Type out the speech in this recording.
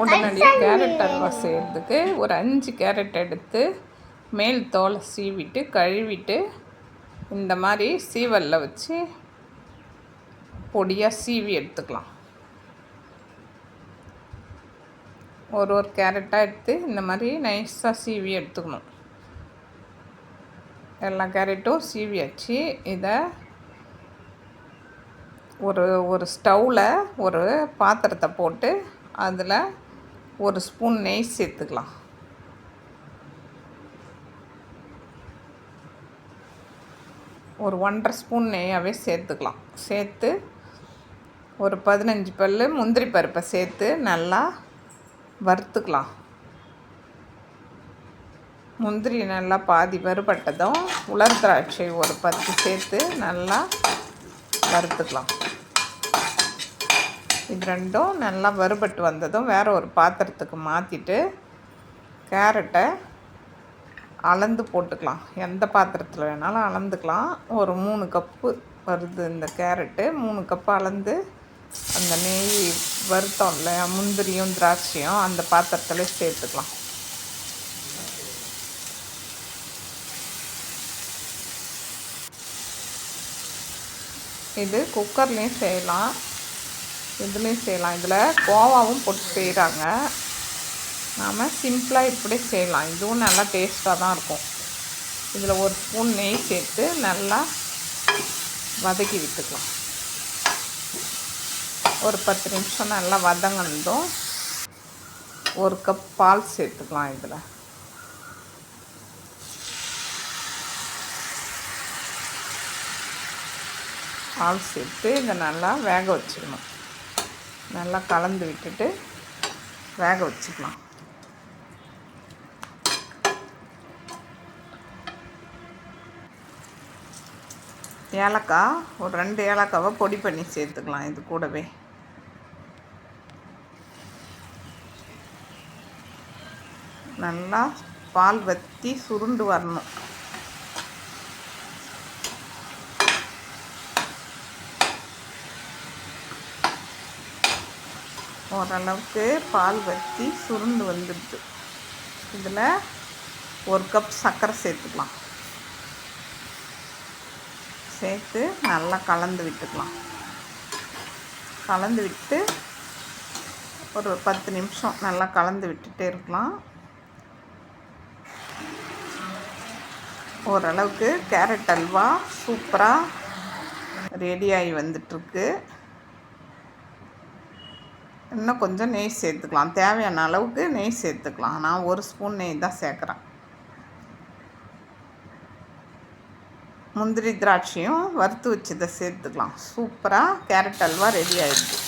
உடனடியாக கேரட் அல்வா செய்கிறதுக்கு ஒரு அஞ்சு கேரட் எடுத்து மேல் தோலை சீவிட்டு கழுவிட்டு இந்த மாதிரி சீவலில் வச்சு பொடியாக சீவி எடுத்துக்கலாம். ஒரு ஒரு கேரட்டாக எடுத்து இந்த மாதிரி நைஸாக சீவி எடுத்துக்கணும். எல்லா கேரட்டும் சீவியாச்சு. இதை ஒரு ஒரு ஸ்டவ்வில் ஒரு பாத்திரத்தை போட்டு அதில் ஒரு ஸ்பூன் நெய் சேர்த்துக்கலாம். ஒரு ஒன்றரை ஸ்பூன் நெய்யாகவே சேர்த்துக்கலாம். சேர்த்து ஒரு பதினஞ்சு பல் முந்திரி பருப்பை சேர்த்து நல்லா வறுத்துக்கலாம். முந்திரி நல்லா பாதி வறுபட்டதும் உலர் திராட்சை ஒரு பத்து சேர்த்து நல்லா வறுத்துக்கலாம். இது ரெண்டும் நல்லா வறுபட்டு வந்ததும் வேறு ஒரு பாத்திரத்துக்கு மாற்றிட்டு கேரட்டை அளந்து போட்டுக்கலாம். எந்த பாத்திரத்தில் வேணாலும் அளந்துக்கலாம். ஒரு மூணு கப்பு வருது இந்த கேரட்டு. மூணு கப்பு அளந்து அந்த நெய் வருத்தம் இல்லையா? முந்திரியும் திராட்சையும் அந்த பாத்திரத்தில் சேர்த்துக்கலாம். இது குக்கர்லேயும் செய்யலாம். இதுலேயும் செய்யலாம். இதில் கோவாவும் போட்டு செய்கிறாங்க நாம் சிம்பிளாக இப்படி செய்யலாம். இதுவும் நல்லா டேஸ்ட்டாக தான் இருக்கும். இதில் ஒரு ஸ்பூன் நெய் சேர்த்து நல்லா வதக்கி விட்டுக்கலாம். ஒரு பத்து நிமிஷம் நல்லா வதங்கினதும் ஒரு கப் பால் சேர்த்துக்கலாம் இதில். பால் சேர்த்து இதை நல்லா வேக வச்சுக்கணும் நல்லா கலந்து விட்டுட்டு வேக வச்சுக்கலாம். ஏலக்காய் ஒரு ரெண்டு ஏலக்காவை பொடி பண்ணி சேர்த்துக்கலாம் இது கூடவே. நல்லா பால் வற்றி சுருண்டு வரணும். ஓரளவுக்கு பால் வற்றி சுருண்டு வந்துடுது. இதில் ஒரு கப் சர்க்கரை சேர்த்துக்கலாம். சேர்த்து நல்லா கலந்து விட்டுக்கலாம். கலந்து விட்டு ஒரு பத்து நிமிஷம் நல்லா கலந்து விட்டுட்டே இருக்கலாம். ஓரளவுக்கு கேரட் அல்வா சூப்பராக ரெடியாகி வந்துட்டுருக்கு. இன்னும் கொஞ்சம் நெய் சேர்த்துக்கலாம். தேவையான அளவுக்கு நெய் சேர்த்துக்கலாம். நான் ஒரு ஸ்பூன் நெய் தான் சேர்க்குறேன். முந்திரி திராட்சையும் வறுத்து வச்சதை சேர்த்துக்கலாம். சூப்பராக கேரட் அல்வா ரெடி ஆகிடுது